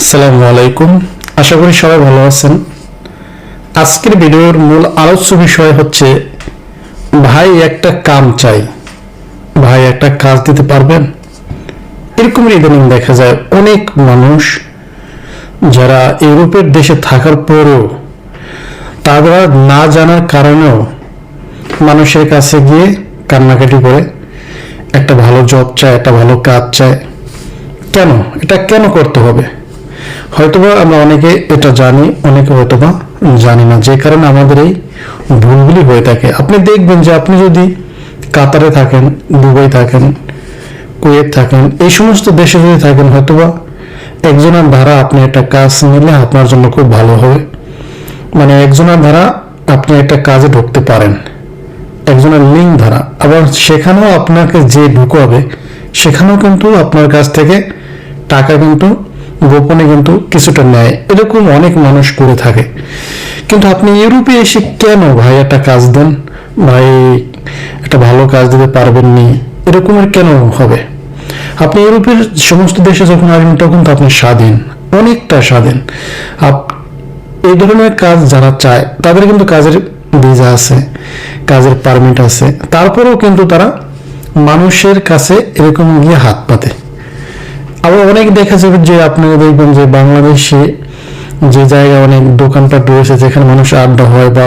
আসসালামু আলাইকুম। আশা করি সবাই ভালো আছেন। আজকের ভিডিওর মূল আলোচ্য বিষয় হচ্ছে, ভাই একটা কাম চাই, ভাই একটা কাজ দিতে পারবেন। এরকম ইদানিং দেখা যায় অনেক মানুষ যারা ইউরোপের দেশে থাকার পরেও তারা না জানার কারণেও মানুষের কাছে গিয়ে কান্নাকাটি করে, একটা ভালো জব চায়, একটা ভালো কাজ চায়। কেন? এটা কেন করতে হবে? হয়তোবা আমরা অনেকে এটা জানি, অনেকে হয়তোবা জানি না। যে কারণে আমাদের এই ভুলগুলি হয়ে থাকে। আপনি দেখবেন যে আপনি যদি কাতারে থাকেন, দুবাই থাকেন, কুয়েত থাকেন, এই সমস্ত দেশে যদি থাকেন, হয়তোবা একজনের দ্বারা আপনি একটা কাজ নিলে আপনার জন্য খুব ভালো হবে। মানে একজনের দ্বারা আপনি একটা কাজে ঢুকতে পারেন। একজনের লিঙ্ক দ্বারা। আবার সেখানেও আপনাকে যে ঢুকাবে, সেখানেও কিন্তু আপনার কাছ থেকে টাকা কিন্তু গোপনে কিন্তু কিছুটা নেয় এরকম অনেক মানুষ করে থাকে। কিন্তু আপনি ইউরোপে এসে কেন ভাই একটা কাজ দেন? ভাই, একটা ভালো কাজ দিতে পারবেন নি এরকমের কেন হবে? আপনি ইউরোপের সমস্ত দেশে যখন আসবেন তখন তো আপনি স্বাধীন, অনেকটা স্বাধীন। আপ- এই ধরনের কাজ যারা চায়, তাদের কিন্তু কাজের ভিসা আছে, কাজের পারমিট আছে। তারপরেও কিন্তু তারা মানুষের কাছে এরকম গিয়ে হাত পাতে। আবার অনেক দেখা যাবে যে আপনারা দেখবেন যে বাংলাদেশে যে জায়গায় অনেক দোকানপাট রয়েছে, যেখানে মানুষ আড্ডা হয় বা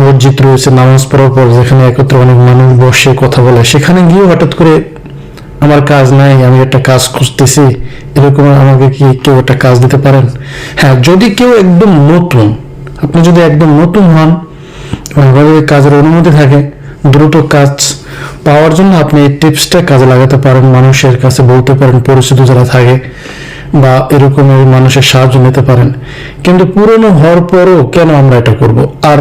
মসজিদ রয়েছে, নামাজ পড়ার পর যেখানে একত্রে অনেক মানুষ বসে, কথা বলে, সেখানে গিয়ে হঠাৎ করে আমার কাজ নাই, আমি একটা কাজ খুঁজতেছি, এরকম আমাকে কি কেউ একটা কাজ দিতে পারেন? হ্যাঁ যদি কেউ একদম নতুন, আপনি যদি একদম নতুন হন কাজের অনুমতি থাকে দ্রুত কাজ পাওয়ার জন্য আপনি এই টিপসটা কাজে লাগাতে পারেন, মানুষের কাছে বলতে পারেন, পরিচিত যারা থাকে বা এরকম এই মানুষের সাহায্য নিতে পারেন। কিন্তু পুরনো হওয়ার পরও কেন আমরা এটা করব? আর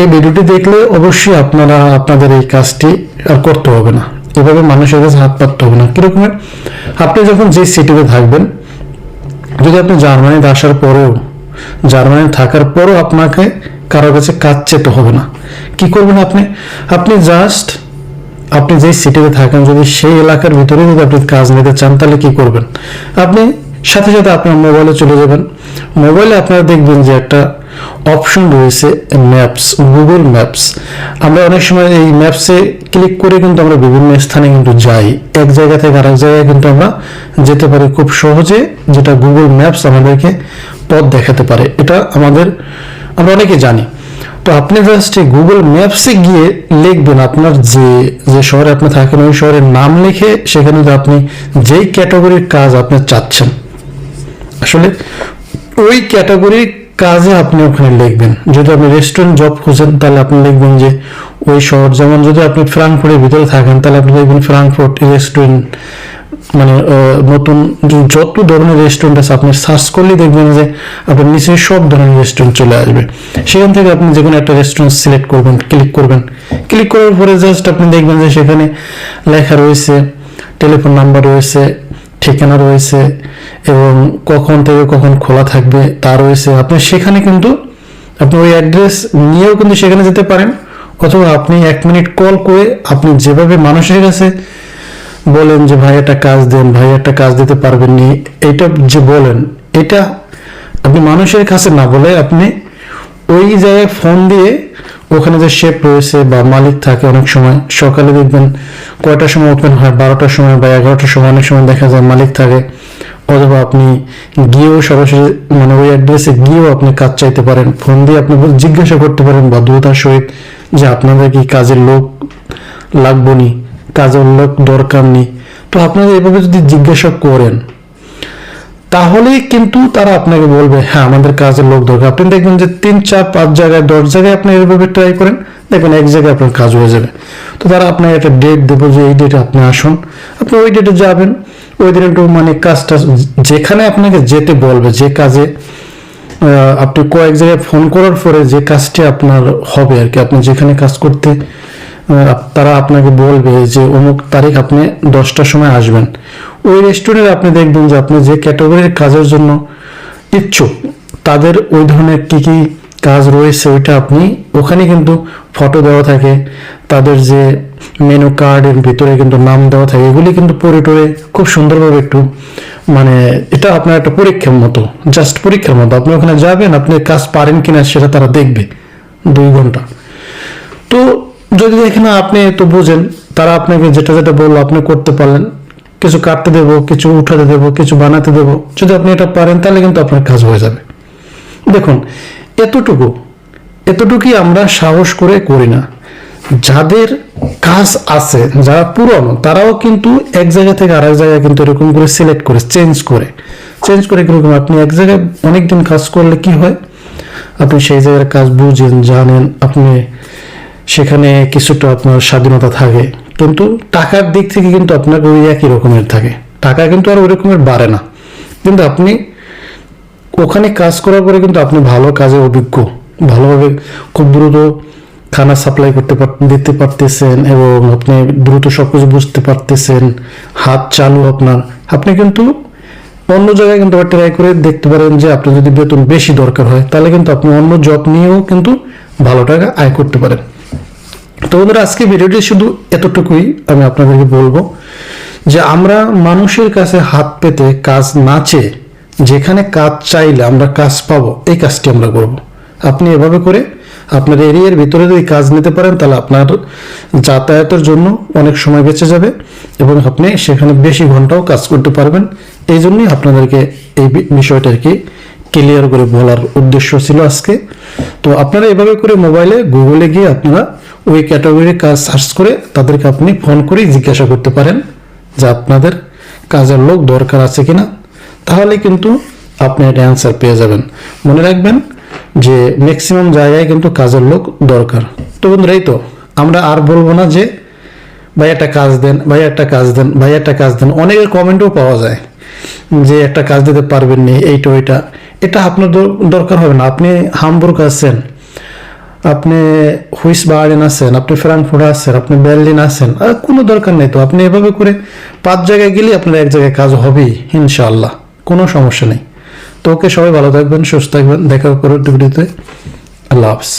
এই ভিডিওটি দেখলে অবশ্যই আপনারা, আপনাদের এই কাজটি আর করতে হবে না। এভাবে মানুষের কাছে হাত পাততে হবে না। কিরকমের আপনি যখন যে সিটিতে থাকবেন, যদি আপনি জার্মানিতে আসার পরেও জার্মানি থাকার পরও আপনাকে কারও কাছে কাজ চেতে হবে না। কি করবেন আপনি? আপনি জাস্ট আপনি যে সিটিতে থাকেন, যদি সেই এলাকার ভিতরে যদি আপনি কাজ নিতে চান, তাহলে কি করবেন? আপনি সাথে সাথে আপনার মোবাইলে চলে যাবেন। মোবাইলে আপনারা দেখবেন যে একটা অপশন রয়েছে ম্যাপস গুগল ম্যাপস আমরা অনেক সময় এই ম্যাপসে ক্লিক করে কিন্তু আমরা বিভিন্ন স্থানে কিন্তু যাই। এক জায়গা থেকে আরেক জায়গায় কিন্তু আমরা যেতে পারি খুব সহজে, যেটা গুগল ম্যাপস আমাদেরকে পথ দেখাতে পারে। এটা আমাদের আমরা অনেকে জানি। তো আপনি জাস্ট গুগল ম্যাপসে গিয়ে লিখবেন আপনার যে যে শহরে আপনি থাকেন, ওই শহরের নাম লিখে সেখানে যে আপনি যেই ক্যাটাগরির কাজ আপনি চাচ্ছেন, আসলে ওই ক্যাটাগরির কাজে আপনি ওখানে লিখবেন। যদি আপনি রেস্টুরেন্ট জব খুঁজেন, তাহলে আপনি লিখবেন যে, ওই শহর, যেমন যদি আপনি ফ্রাঙ্কফুটের ভিতরে থাকেন, তাহলে আপনি লিখবেন ফ্রাঙ্কফুট রেস্টুরেন্ট মানে নতুন যত ধরনের রেস্টুরেন্ট আছে, আপনি সার্চ করলেই দেখবেন যে আপনার নিচে সব ধরনের রেস্টুরেন্ট চলে আসবে। সেখান থেকে আপনি যে কোনো একটা রেস্টুরেন্ট সিলেক্ট করবেন ক্লিক করবেন। ক্লিক করার পরে জাস্ট আপনি দেখবেন যে সেখানে লেখা রয়েছে টেলিফোন নাম্বার রয়েছে, ঠিকানা রয়েছে এবং কখন থেকে কখন খোলা থাকবে তা রয়েছে। আপনি সেখানে কিন্তু আপনি ওই অ্যাড্রেস নিয়েও কিন্তু সেখানে যেতে পারেন, অথবা আপনি এক মিনিট কল করে আপনি যেভাবে মানুষের কাছে বলেন যে ভাই, একটা কাজ দেন, ভাই, একটা কাজ দিতে পারবেন নি এটা যে বলেন, এটা আপনি মানুষের কাছে না বলে আপনি ওই জায়গায় ফোন দিয়ে ওখানে যে শেপ রয়েছে বা মালিক থাকে অনেক সময়, সকালে দেখবেন কয়টার সময় ওপেন হয়, বারোটার সময় বা এগারোটার সময় অনেক সময় দেখা যায় মালিক থাকে, অথবা আপনি গিয়েও সরাসরি মানে ওই অ্যাড্রেসে গিয়েও আপনি কাজ চাইতে পারেন ফোন দিয়ে আপনি জিজ্ঞাসা করতে পারেন ভদ্রতার সহিত যে আপনাদের কি কাজের লোক লাগবো নি। কাজের লোক দরকার নেই। তো আপনারা এভাবে যদি জিজ্ঞাসা করেন, তাহলেই কিন্তু তারা আপনাকে বলবে হ্যাঁ আমাদের কাজের লোক দরকার। আপনি দেখবেন যে তিন, চার, পাঁচ জায়গায়, দশ জায়গায় আপনি এভাবে ট্রাই করেন, দেখবেন এক জায়গায় আপনার কাজ হয়ে যাবে। তো তারা আপনাকে একটা ডেট দেবো যে এই ডেটে আপনি আসুন। আপনি ওই ডেটে যাবেন, ওই দিন একটু মানে কাজটা যেখানে আপনাকে যেতে বলবে, যে কাজে আপনি কয়েক জায়গায় ফোন করার পরে যে কাজটি আপনার হবে আর কি, আপনি যেখানে কাজ করতে তারা আপনাকে বলবে যে অমুক তারিখ আপনি দশটার সময় আসবেন। ওই রেস্টুরেন্টে আপনি দেখবেন যে আপনি যে ক্যাটাগরির কাজের জন্য ইচ্ছুক, তাদের ওই ধরনের কী কী কাজ রয়েছে ওইটা আপনি ওখানে কিন্তু ফটো দেওয়া থাকে। তাদের যে মেনু কার্ডের ভিতরে কিন্তু নাম দেওয়া থাকে। এগুলি কিন্তু পড়ে টরে খুব সুন্দরভাবে একটু মানে এটা আপনার একটা পরীক্ষার মতো জাস্ট পরীক্ষার মতো। আপনি ওখানে যাবেন, আপনি কাজ পারেন কিনা সেটা তারা দেখবে দুই ঘণ্টা। তো যদি দেখেন আপনি তো বুঝেন, তারা আপনাকে যেটা যেটা বলল আপনি করতে পারলেন। কিছু কাটতে দেবো, কিছু উঠাতে দেবো, কিছু বানাতে দেবো। যদি আপনি এটা পারেন, তাহলে কিন্তু আপনার কাজ হয়ে যাবে। দেখুন, এতটুকু, এতটুকুই আমরা সাহস করে করি না। যাদের কাজ আছে, যারা পুরনো, তারাও কিন্তু এক জায়গা থেকে আরেক জায়গায় কিন্তু এরকম করে সিলেক্ট করে চেঞ্জ করে। চেঞ্জ করে কীরকম? আপনি এক জায়গায় অনেকদিন কাজ করলে কি হয়? আপনি সেই জায়গার কাজ বুঝেন, জানেন, আপনি সেখানে কিছুটা আপনার স্বাধীনতা থাকে। কিন্তু টাকার দিক থেকে কিন্তু আপনার ওই একই রকমের থাকে। টাকা কিন্তু আর ওই রকমের বাড়ে না। কিন্তু আপনি ওখানে কাজ করার পরে কিন্তু আপনি ভালো কাজে অভিজ্ঞ। ভালোভাবে খুব দ্রুত খানা সাপ্লাই করতে দিতে পারতেছেন এবং আপনি দ্রুত সব কিছু বুঝতে পারতেছেন। হাত চালু আপনার। আপনি কিন্তু অন্য জায়গায় কিন্তু আবার ট্রাই করে দেখতে পারেন যে আপনার যদি বেতন বেশি দরকার হয়, তাহলে কিন্তু আপনি অন্য জব নিয়েও কিন্তু ভালো টাকা আয় করতে পারেন। তো বন্ধুরা, আজকে ভিডিওটি শুধু এতটুকুই আমি আপনাদেরকে বলব যে আমরা মানুষের কাছে হাত পেতে কাজ না চেয়ে যেখানে কাজ চাইলে আমরা কাজ পাবো, এই কাজটি আমরা করব। আপনি এভাবে করে আপনার এরিয়ার ভিতরে যদি কাজ নিতে পারেন, তাহলে আপনার যাতায়াতের জন্য অনেক সময় বেঁচে যাবে এবং আপনি সেখানে বেশি ঘন্টাও কাজ করতে পারবেন। এই জন্যই আপনাদেরকে এই বিষয়টা আর কি ক্লিয়ার করে বলার উদ্দেশ্য ছিল আজকে। তো আপনারা এভাবে করে মোবাইলে গুগলে গিয়ে আপনারা ওই ক্যাটাগরির কাজ সার্চ করে তাদেরকে আপনি ফোন করে জিজ্ঞাসা করতে পারেন যে আপনাদের কাজের লোক দরকার আছে কিনা। তাহলে কিন্তু আপনি এটা অ্যান্সার পেয়ে যাবেন। মনে রাখবেন যে ম্যাক্সিমাম জায়গায় কিন্তু কাজের লোক দরকার। তো বন্ধুরা, এই তো আমরা আর বলব না যে, ভাই, একটা কাজ দেন, ভাই, একটা কাজ দেন, ভাই, একটা কাজ দেন। অনেকের কমেন্টও পাওয়া যায় যে, একটা কাজ দিতে পারবেন নি, এইটা, ওইটা। এটা আপনার দরকার হবে না। আপনি হামবুর্গ আছেন, আপনি হুইস বার্ডেন আছেন, আপনি ফ্রাঙ্কফুর্ট আছেন, আপনি বার্লিন আছেন কোনো দরকার নেই তো। আপনি এভাবে করে পাঁচ জায়গায় গেলে আপনার এক জায়গায় কাজ হবেই, ইনশাআল্লাহ। কোনো সমস্যা নেই। তো ওকে সবাই ভালো থাকবেন, সুস্থ থাকবেন। দেখা পরবর্তী ভিডিওতে। আল্লাহ হাফিজ।